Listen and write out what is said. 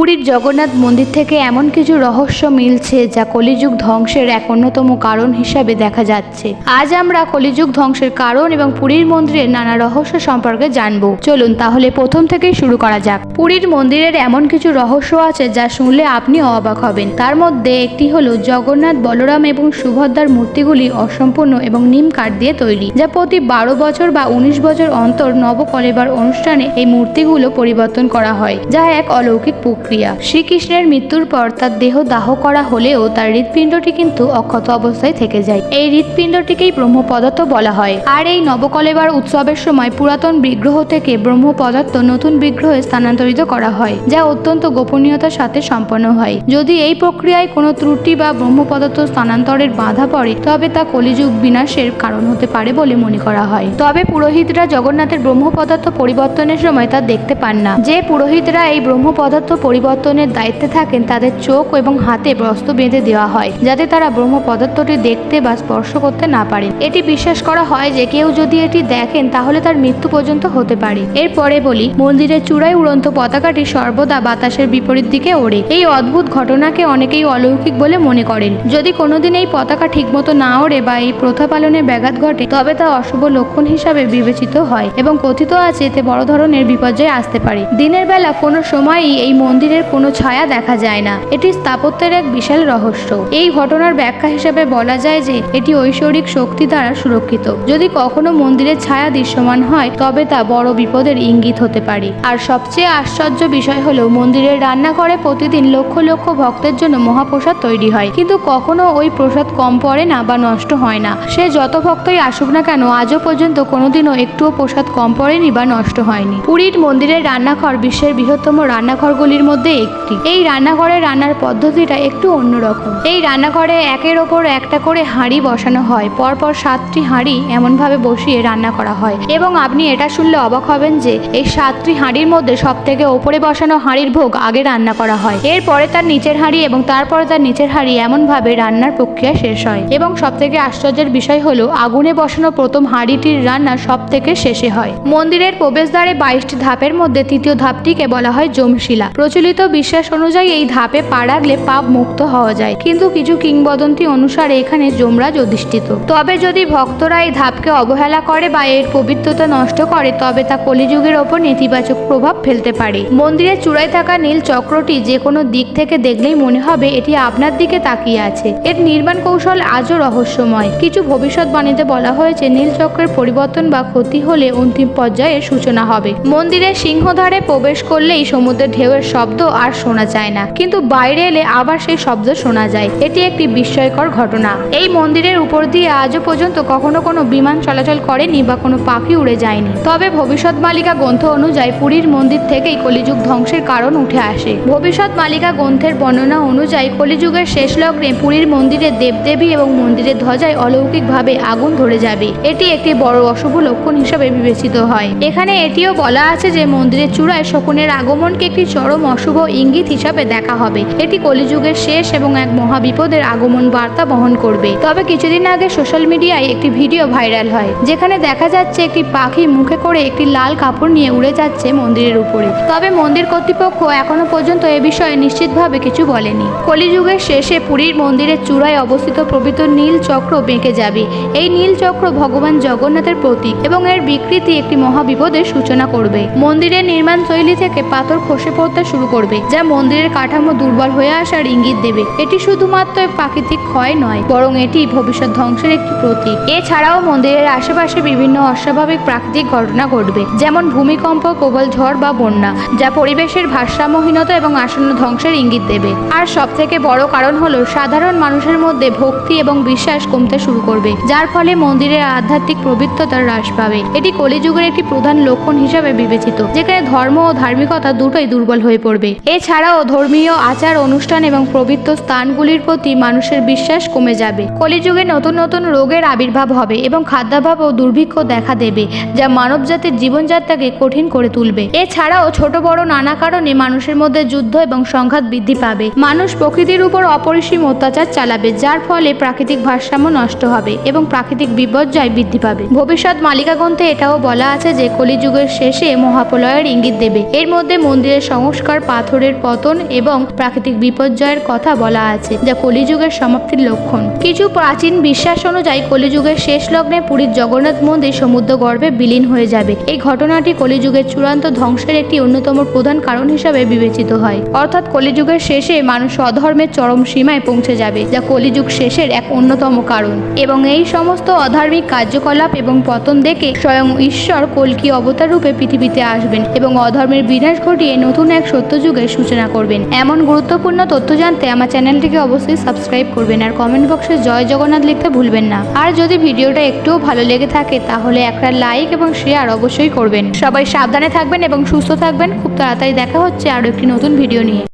পুরীর জগন্নাথ মন্দির থেকে এমন কিছু রহস্য মিলছে যা কলিযুগ ধ্বংসের এক অন্যতম কারণ হিসাবে দেখা যাচ্ছে। আজ আমরা কলিযুগ ধ্বংসের কারণ এবং পুরীর মন্দিরের নানা রহস্য সম্পর্কে জানব। চলুন তাহলে প্রথম থেকেই শুরু করা যাক। পুরীর মন্দিরের এমন কিছু রহস্য আছে যা শুনলে আপনি অবাক হবেন। তার মধ্যে একটি হলো জগন্নাথ, বলরাম এবং সুভদ্রার মূর্তিগুলি অসম্পূর্ণ এবং নিম কাঠ দিয়ে তৈরি, যা প্রতি বারো বছর বা উনিশ বছর অন্তর নবকলেবার অনুষ্ঠানে এই মূর্তিগুলো পরিবর্তন করা হয়, যা এক অলৌকিক প্রক্রিয়া শ্রীকৃষ্ণের মৃত্যুর পর তার দেহ দাহ করা হলেও তার হৃৎপিণ্ডটি কিন্তু অক্ষত অবস্থায় থেকে যায়। এই হৃৎপিণ্ডটিকেই ব্রহ্ম পদার্থ বলা হয়। আর এই নবকলেবার উৎসবের সময় পুরাতন বিগ্রহ থেকে ব্রহ্ম পদার্থ নতুন বিগ্রহে স্থানান্তরিত করা হয়, যা অত্যন্ত গোপনীয়তার সাথে সম্পন্ন হয়। যদি এই প্রক্রিয়ায় কোনো ত্রুটি বা ব্রহ্ম পদার্থ স্থানান্তরের বাধা পড়ে, তবে তা কলিযুগ বিনাশের কারণ হতে পারে বলে মনে করা হয়। তবে পুরোহিতরা জগন্নাথের ব্রহ্ম পদার্থ পরিবর্তনের সময় তা দেখতে পান না। যে পুরোহিতরা এই ব্রহ্ম পদার্থ পরিবর্তনের দায়িত্বে থাকেন তাদের চোখ এবং হাতে বস্ত্র বেঁধে দেওয়া হয়, যাতে তারা ব্রহ্ম পদার্থটি দেখতে বা স্পর্শ করতে না পারেন। এটি বিশ্বাস করা হয় যে কেউ যদি এটি দেখেন, তাহলে তার মৃত্যু পর্যন্ত হতে পারে। এরপরে বলি, মন্দিরের চূড়ায় উড়ন্ত পতাকাটি সর্বদা বাতাসের বিপরীত দিকে ওড়ে। এই অদ্ভুত ঘটনাকে অনেকেই অলৌকিক বলে মনে করেন। যদি কোনোদিন এই পতাকা ঠিকমতো না ওড়ে বা এই প্রথা পালনে ব্যাঘাত ঘটে, তবে তা অশুভ লক্ষণ হিসাবে বিবেচিত হয় এবং কথিত আছে এতে বড় ধরনের বিপর্যয় আসতে পারে। দিনের বেলা কোনো সময়ই এই মন্দিরের কোনো ছায়া দেখা যায় না। এটি স্থাপত্যের এক বিশাল রহস্য। এই ঘটনার ব্যাখ্যা হিসেবে বলা যায় যে, এটি ঐশ্বরিক শক্তি দ্বারা সুরক্ষিত। যদি কখনো মন্দিরের ছায়া দৃশ্যমান হয়, তবে তা বড় বিপদের ইঙ্গিত হতে পারে। আর সবচেয়ে আশ্চর্য বিষয় হলো, মন্দিরের রান্নাঘরে প্রতিদিন লক্ষ লক্ষ ভক্তের জন্য মহাপ্রসাদ তৈরি হয়। কিন্তু কখনো ওই প্রসাদ কম পড়ে না বা নষ্ট হয় না। সে যত ভক্তই আসুক না কেন, আজও পর্যন্ত কোনোদিনও একটুও প্রসাদ কম পড়েনি বা নষ্ট হয়নি। পুরীর মন্দিরের রান্নাঘর বিশ্বের বৃহত্তম রান্নাঘরগুলির মধ্যে একটি। এই রান্নাঘরে রান্নার পদ্ধতিটা একটু অন্যরকম। এই রান্নাঘরে একের ওপর একটা করে হাঁড়ি বসানো হয়। পরপর সাতটি হাঁড়ি এমনভাবে বসিয়ে রান্না করা হয়। এবং আপনি এটা শুনলে অবাক হবেন যে, এই সাতটি হাঁড়ির মধ্যে সব থেকে ওপরে বসানো হাঁড়ির ভোগ আগে রান্না করা হয়। এরপরে তার নিচের হাঁড়ি এবং তারপরে তার নিচের হাঁড়ি এমনভাবে রান্নার প্রক্রিয়া শেষ হয়। এবং সব থেকে আশ্চর্যের বিষয় হলো, আগুনে বসানো প্রথম হাঁড়িটির রান্না সব থেকে শেষে হয়। মন্দিরের প্রবেশদ্বারে বাইশটি ধাপের মধ্যে তৃতীয় ধাপটিকে বলা হয় জমশিলা প্রচলিত বিশ্বাস অনুযায়ী এই ধাপে পা রাখলে পাপ মুক্ত হওয়া যায়। কিন্তু কিছু কিংবদন্তি অনুসারে এখানে যমরাজ অধিষ্ঠিত। তবে যদি ভক্তরা এই ধাপকে অবহেলা করে বা এর পবিত্রতা নষ্ট করে, তবে তা কলিযুগের ওপর নেতিবাচক প্রভাব ফেলতে পারে। মন্দিরের চূড়ায় থাকা নীল চক্রটি যে কোনো দিক থেকে দেখলেই মনে হবে এটি আপনার দিকে তাকিয়ে আছে। এর নির্মাণ কৌশল আজও রহস্যময়। কিছু ভবিষ্যৎবাণীতে বলা হয়েছে, নীল চক্রের পরিবর্তন বা ক্ষতি হলে অন্তিম পর্যায়ের সূচনা হবে। মন্দিরের সিংহধারে প্রবেশ করলেই সমুদ্রের ঢেউয়ের শব্দ আর শোনা যায় না। কিন্তু বাইরে এলে আবার সেই শব্দ শোনা যায়। এটি একটি বিস্ময়কর ঘটনা। এই মন্দিরের উপর দিয়ে আজও পর্যন্ত কখনো কোনো বিমান চলাচল করেনি বা কোনো পাখি উড়ে যায়নি। তবে ভবিষ্যৎ মালিকা গ্রন্থ অনুযায়ী পুরীর মন্দির থেকেই কলিযুগ ধ্বংসের কারণ উঠে আসে। ভবিষ্যৎ মালিকা গ্রন্থের বর্ণনা অনুযায়ী কলিযুগের শেষ লগ্নে পুরীর মন্দিরের দেবদেবী এবং মন্দিরের ধ্বজায় অলৌকিকভাবে আগুন ধরে যাবে। এটি একটি বড় অশুভ লক্ষণ হিসেবে বিবেচিত হয়। এখানে এটিও বলা আছে যে মন্দিরের চূড়ায় শকুনের আগমনকে একটি চরম অশুভ ইঙ্গিত হিসাবে দেখা হবে। এটি কলিযুগের শেষ এবং এক মহাবিপদের আগমন বার্তা বহন করবে। তবে কিছুদিন আগে সোশ্যাল মিডিয়ায় একটি ভিডিও ভাইরাল হয়, যেখানে দেখা যাচ্ছে একটি পাখি মুখে করে একটি লাল কাপড় নিয়ে উড়ে যাচ্ছে মন্দিরের উপরে। তবে মন্দির কর্তৃপক্ষ এখনও পর্যন্ত এ বিষয়ে নিশ্চিতভাবে কিছু বলেনি। কলিযুগের শেষে পুরীর মন্দিরের চূড়ায় অবস্থিত পবিত্র নীল চক্র বেঁকে যাবে। এই নীল চক্র ভগবান জগন্নাথের প্রতীক এবং এর বিকৃতি একটি মহাবিপদের সূচনা করবে। মন্দিরের নির্মাণ শৈলী থেকে পাথর খসে পড়তে শুরু করবে, যা মন্দিরের কাঠামো দুর্বল হয়ে আসার ইঙ্গিত দেবে। এটি শুধুমাত্র প্রাকৃতিক ক্ষয় নয়, বরং এটি ভবিষ্যৎ ধ্বংসের একটি প্রতীক। এছাড়াও মন্দিরের আশেপাশে বিভিন্ন অস্বাভাবিক প্রাকৃতিক ঘটনা ঘটবে, যেমন ভূমিকম্প, প্রবল ঝড় বা বন্যা, যা পরিবেশের ভারসাম্যহীনতা এবং আসন্ন ধ্বংসের ইঙ্গিত দেবে। আর সব থেকে বড় কারণ হলো, সাধারণ মানুষের মধ্যে ভক্তি এবং বিশ্বাস কমতে শুরু করবে, যার ফলে মন্দিরের আধ্যাত্মিক পবিত্রতা হ্রাস পাবে। এটি কলিযুগের একটি প্রধান লক্ষণ হিসাবে বিবেচিত, যেখানে ধর্ম ও ধার্মিকতা দুটোই দুর্বল হয়ে পড়বে। এছাড়াও ধর্মীয় আচার, অনুষ্ঠান এবং পবিত্র স্থানগুলির প্রতি মানুষের বিশ্বাস কমে যাবে। কলিযুগে নতুন নতুন রোগের আবির্ভাব হবে এবং খাদ্যাভাব ও দুর্ভিক্ষ দেখা দেবে, যা মানবজাতির জীবনযাত্রাকে কঠিন করে তুলবে। এছাড়াও ছোট বড় নানা কারণে মানুষের মধ্যে যুদ্ধ এবং সংঘাত বৃদ্ধি পাবে। মানুষ প্রকৃতির উপর অপরিসীম অত্যাচার চালাবে, যার ফলে প্রাকৃতিক ভারসাম্য নষ্ট হবে এবং প্রাকৃতিক বিপর্যয় বৃদ্ধি পাবে। ভবিষ্যৎ মালিকা গ্রন্থে এটাও বলা আছে যে, কলিযুগের শেষে মহাপ্রলয়ের ইঙ্গিত দেবে। এর মধ্যে মন্দিরের সংস্কার পাথরের পতন এবং প্রাকৃতিক বিপর্যয়ের কথা বলা আছে, যা কলিযুগের সমাপ্তির লক্ষণ। কিছু প্রাচীন বিশ্বাস অনুযায়ী কলিযুগের শেষ লগ্নে পুরীর জগন্নাথ মন্দির সমুদ্র গর্ভে বিলীন হয়ে যাবে। এই ঘটনাটি কলিযুগের চূড়ান্ত ধ্বংসের একটি অন্যতম প্রধান কারণ হিসাবে বিবেচিত হয়। অর্থাৎ কলিযুগের শেষে মানুষ অধর্মের চরম সীমায় পৌঁছে যাবে, যা কলিযুগ শেষের এক অন্যতম কারণ। এবং এই সমস্ত অধার্মিক কার্যকলাপ এবং পতন দেখে স্বয়ং ঈশ্বর কলকি অবতার রূপে পৃথিবীতে আসবেন এবং অধর্মের বিনাশ ঘটিয়ে নতুন এক সত্যযুগের সূচনা করবেন। এমন গুরুত্বপূর্ণ তথ্য জানতে আমার চ্যানেলটিকে অবশ্যই সাবস্ক্রাইব করবেন আর কমেন্ট বক্সে জয় জগন্নাথ লিখতে ভুলবেন না। আর যদি ভিডিওটা একটুও ভালো লেগে থাকে, তাহলে একটা লাইক এবং শেয়ার অবশ্যই করবেন। সবাই সাবধানে থাকবেন এবং সুস্থ থাকবেন। খুব তাড়াতাড়ি দেখা হচ্ছে আরও একটি নতুন ভিডিও নিয়ে।